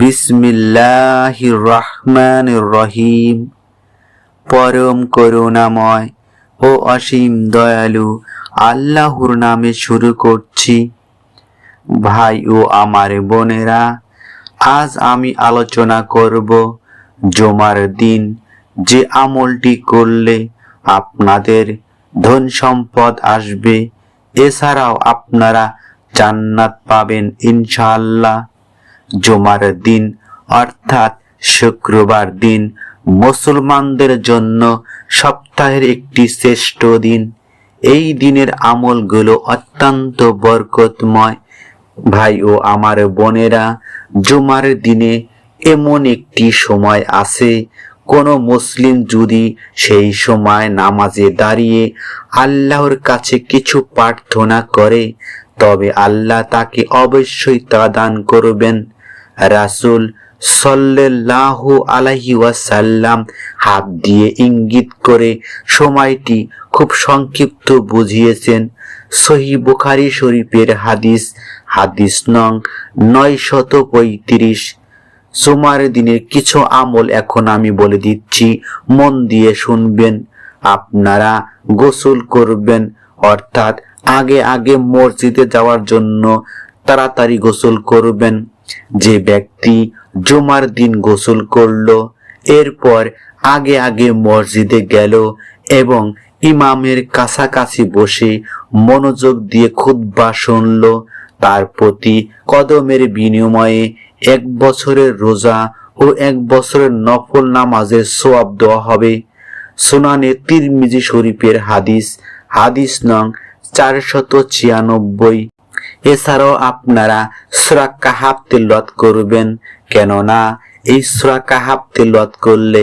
বিসমিল্লাহ রহমান রহিম পরম করুণাময় ও অসীম দয়ালু আল্লাহর নামে শুরু করছি। ভাই ও আমার বোনেরা, আজ আমি আলোচনা করব জমার দিন, যে আমলটি করলে আপনাদের ধন সম্পদ আসবে। এছাড়াও আপনারা জান্নাত পাবেন ইনশাআল্লাহ। জমার দিন, অর্থাৎ শুক্রবার দিন, মুসলমানদের জন্য সপ্তাহের একটি শ্রেষ্ঠ দিন। এই দিনের আমলগুলো অত্যন্ত বরকতময়। ভাই ও আমার বোনেরা, জুমার দিনে এমন একটি সময় আছে, কোনো মুসলিম যদি সেই সময় নামাজে দাঁড়িয়ে আল্লাহর কাছে কিছু প্রার্থনা করে, তবে আল্লাহ তাকে অবশ্যই তা দান করবেন। রাসুল সাল্লাল্লাহু আলাইহি ওয়াসাল্লাম হাত দিয়ে ইঙ্গিত করে সময়টি খুব সংক্ষিপ্ত বুঝিয়েছেন। সহি বুখারি শরীফের হাদিস হাদিস নং নয় শত পঁয়ত্রিশ। জুমার দিনের কিছু আমল এখন আমি বলে দিচ্ছি, মন দিয়ে শুনবেন, আপনারা গোসল করবেন, অর্থাৎ আগে আগে মসজিদে যাওয়ার জন্য তাড়াতাড়ি গোসল করবেন। যে ব্যক্তি জুমার দিন গোসল করল, এরপর আগে আগে মসজিদে গেল এবং ইমামের কাছাকাছি বসে মনোযোগ দিয়ে খুদ্া শুনল। তার প্রতি কদমের বিনিময়ে এক বছরের রোজা ও এক বছরের নফল নামাজের সোয়াব দেওয়া হবে। সোনানে তিরমিজি শরীফের হাদিস হাদিস নং চারশত ছিয়ানব্বই। এছাড়াও আপনারা সুরা কাহাব তেলত করবেন। কেননা এই সুরা কাহাব তেলত করলে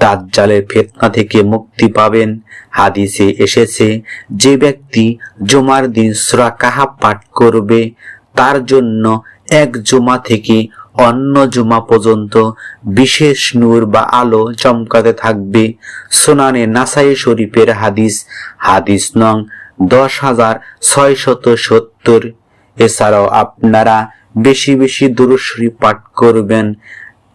দাজ্জালের ফেতনা থেকে মুক্তি পাবেন। হাদিসে এসেছে, যে ব্যক্তি জুমার দিন সুরা কাহাব পাঠ করবে, তার জন্য এক জুমা থেকে অন্য জুমা পর্যন্ত বিশেষ নূর বা আলো চমকাতে থাকবে। সোনানে নাসাই শরীফের হাদিস হাদিস নং দশ হাজার ছয় শত সত্তর। এছাড়াও আপনারা বেশি বেশি দুরুশরী পাঠ করবেন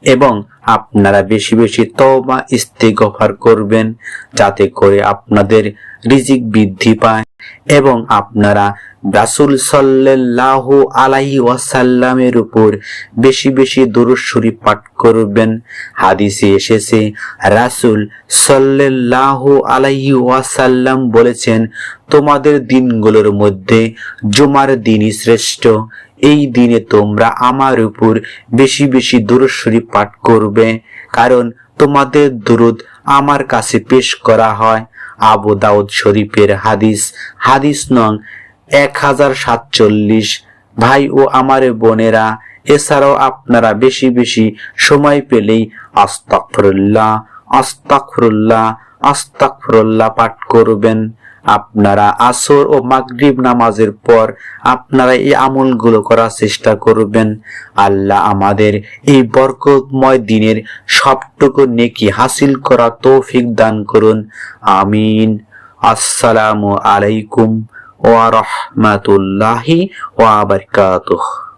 এবং আপনারা বেশি বেশি তওবা ইস্তেগফার করবেন, যাতে করে আপনাদের রিজিক বৃদ্ধি পায় এবং আপনারা রাসুল সাল্লাহ আলাহি ওয়াসাল্লামের উপর বেশি বেশি দুরুশরী পাঠ করবেন। হাদিসে এসেছে, রাসুল সাল্লাহ আলাহি ওয়াসাল্লাম বলেছেন, তোমাদের দিনগুলোর মধ্যে জুমার দিনই শ্রেষ্ঠ। এই দিনে তোমরা আমার উপর বেশি বেশি দুরুশরী পাঠ করবে, কারণ তোমাদের দুরুদ আমার কাছে পেশ করা হয়। আবু দাউদ শরীফের হাদিস হাদিস নং এক হাজার সাতচল্লিশ। ভাই ও আমার বোনেরা, এছাড়াও আপনারা বেশি বেশি সময় পেলেই আস্তাকফরুল্লাহ আস্তাকফরুল্লাহ আস্তাকফরুল্লাহ পাঠ করবেন। আপনারা আসর ও মাগরিব নামাজের পর আপনারা এই আমলগুলো করার চেষ্টা করবেন। আল্লাহ আমাদের এই বরকতময় দিনের সবটুকু নেকি হাসিল করা তৌফিক দান করুন। আমিন। আসসালামু আলাইকুম। ওয়া রাহমাতুল্লাহি ওয়া বারাকাতুহু